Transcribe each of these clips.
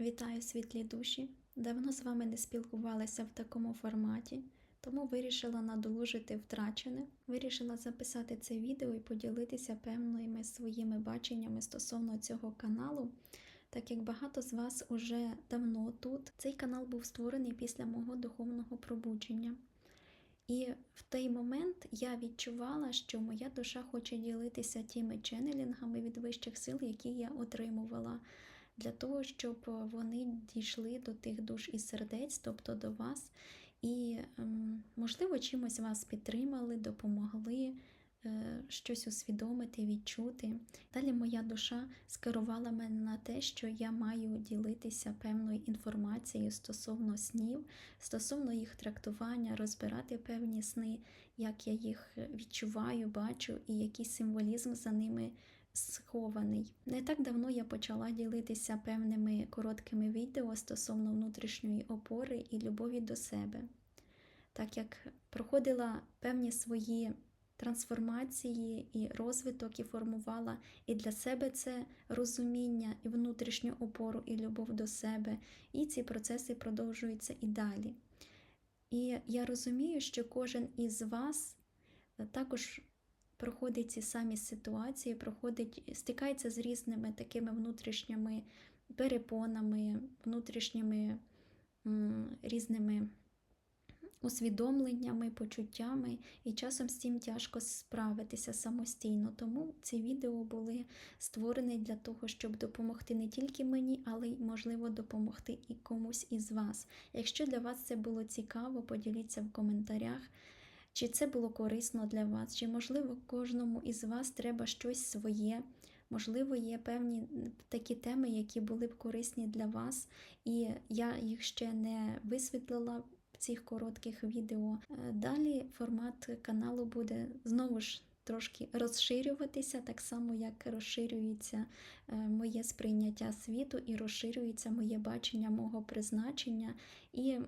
Вітаю світлі душі! Давно з вами не спілкувалася в такому форматі, тому вирішила надолужити втрачене. Вирішила записати це відео і поділитися певними своїми баченнями стосовно цього каналу. Так як багато з вас уже давно тут, цей канал був створений після мого духовного пробудження. І в той момент я відчувала, що моя душа хоче ділитися тими ченелінгами від вищих сил, які я отримувала, для того, щоб вони дійшли до тих душ і сердець, тобто до вас, і, ем, можливо, чимось вас підтримали, допомогли. е, Щось усвідомити, відчути. Далі моя душа скерувала мене на те, що я маю ділитися певною інформацією стосовно снів, стосовно їх трактування, розбирати певні сни, як я їх відчуваю, бачу, і який символізм за ними схований. Не так давно я почала ділитися певними короткими відео стосовно внутрішньої опори і любові до себе, так як проходила певні свої трансформації і розвиток, і формувала і для себе це розуміння, і внутрішню опору, і любов до себе. І ці процеси продовжуються і далі. І я розумію, що кожен із вас е, також проходить ці самі ситуації, проходить, стикається з різними такими внутрішніми перепонами, внутрішніми різними усвідомленнями, почуттями, і часом з цим тяжко справитися самостійно. Тому ці відео були створені для того, щоб допомогти не тільки мені, але й можливо допомогти і комусь із вас. Якщо для вас це було цікаво, поділіться в коментарях. Чи це було корисно для вас, чи, можливо, кожному із вас треба щось своє, можливо, є певні такі теми, які були б корисні для вас, і я їх ще не висвітлила в цих коротких відео. Е, Далі формат каналу буде знову ж трошки розширюватися, так само, як розширюється е, моє сприйняття світу і розширюється моє бачення мого призначення, і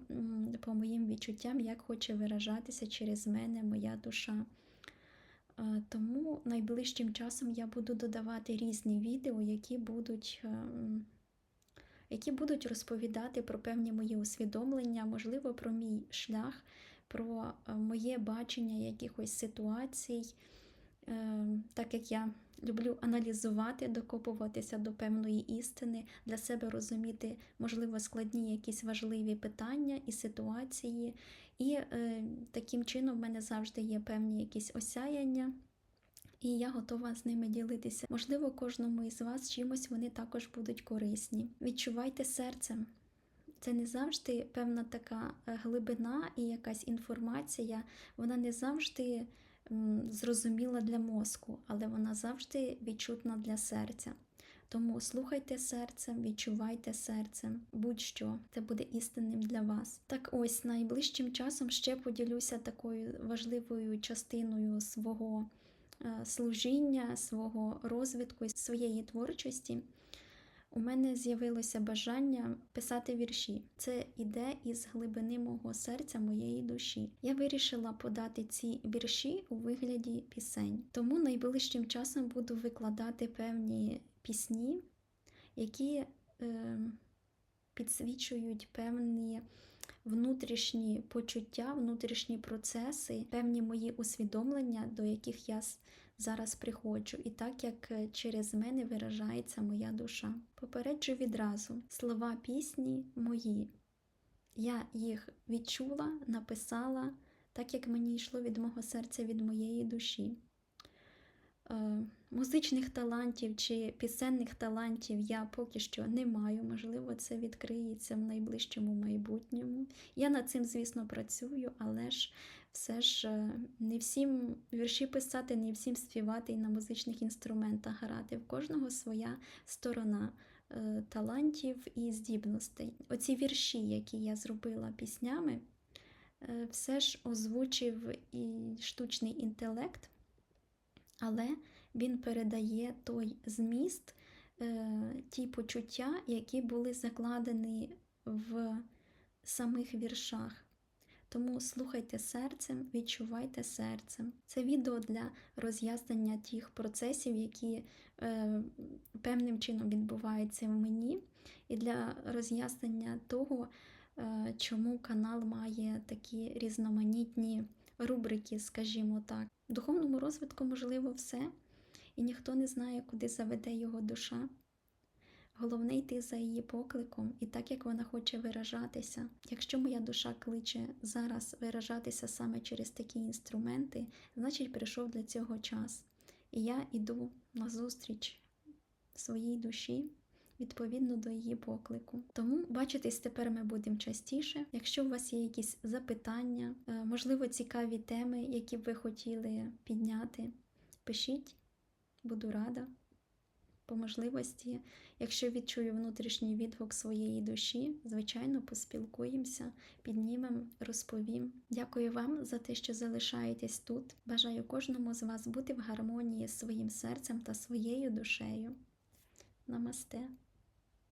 по моїм відчуттям, як хоче виражатися через мене моя душа. Е, Тому найближчим часом я буду додавати різні відео, які будуть, е, які будуть розповідати про певні мої усвідомлення, можливо, про мій шлях, про моє бачення якихось ситуацій. Е, Так як я люблю аналізувати, докопуватися до певної істини, для себе розуміти, можливо, складні якісь важливі питання і ситуації. І е, таким чином в мене завжди є певні якісь осяяння. І я готова з ними ділитися. Можливо, кожному із вас чимось вони також будуть корисні. Відчувайте серцем. Це не завжди певна така е, глибина і якась інформація, вона не завжди зрозуміла для мозку, але вона завжди відчутна для серця. Тому слухайте серцем, відчувайте серцем, будь-що це буде істинним для вас. Так ось найближчим часом ще поділюся такою важливою частиною свого е, служіння, свого розвитку, своєї творчості. У мене з'явилося бажання писати вірші. Це іде із глибини мого серця, моєї душі. Я вирішила подати ці вірші у вигляді пісень. Тому найближчим часом буду викладати певні пісні, які е, підсвічують певні внутрішні почуття, внутрішні процеси, певні мої усвідомлення, до яких я зараз приходжу, і так як е, через мене виражається моя душа. Попереджу відразу слова пісні мої. Я їх відчула, написала, так як мені йшло від мого серця, від моєї душі. Е, Музичних талантів чи пісенних талантів я поки що не маю. Можливо, це відкриється в найближчому майбутньому. Я над цим, звісно, працюю, але ж все ж е, не всім вірші писати, не всім співати і на музичних інструментах грати. В кожного своя сторона е, талантів і здібностей. Оці вірші, які я зробила піснями, все ж озвучив і штучний інтелект, але він передає той зміст, е, ті почуття, які були закладені в самих віршах. Тому слухайте серцем, відчувайте серцем. Це відео для роз'яснення тих процесів, які е, певним чином відбуваються в мені, і для роз'яснення того, е, чому канал має такі різноманітні рубрики, скажімо так. Духовному розвитку можливо все, і ніхто не знає, куди заведе його душа. Головне йти за її покликом і так, як вона хоче виражатися. Якщо моя душа кличе зараз виражатися саме через такі інструменти, значить прийшов для цього час. І я йду назустріч своїй душі відповідно до її поклику. Тому бачитись тепер ми будемо частіше. Якщо у вас є якісь запитання, е, можливо, цікаві теми, які б ви хотіли підняти, пишіть, буду рада. По можливості, якщо відчую внутрішній відгук своєї душі, звичайно, поспілкуємося, піднімемо, розповім. Дякую вам за те, що залишаєтесь тут. Бажаю кожному з вас бути в гармонії з своїм серцем та своєю душею. Намасте.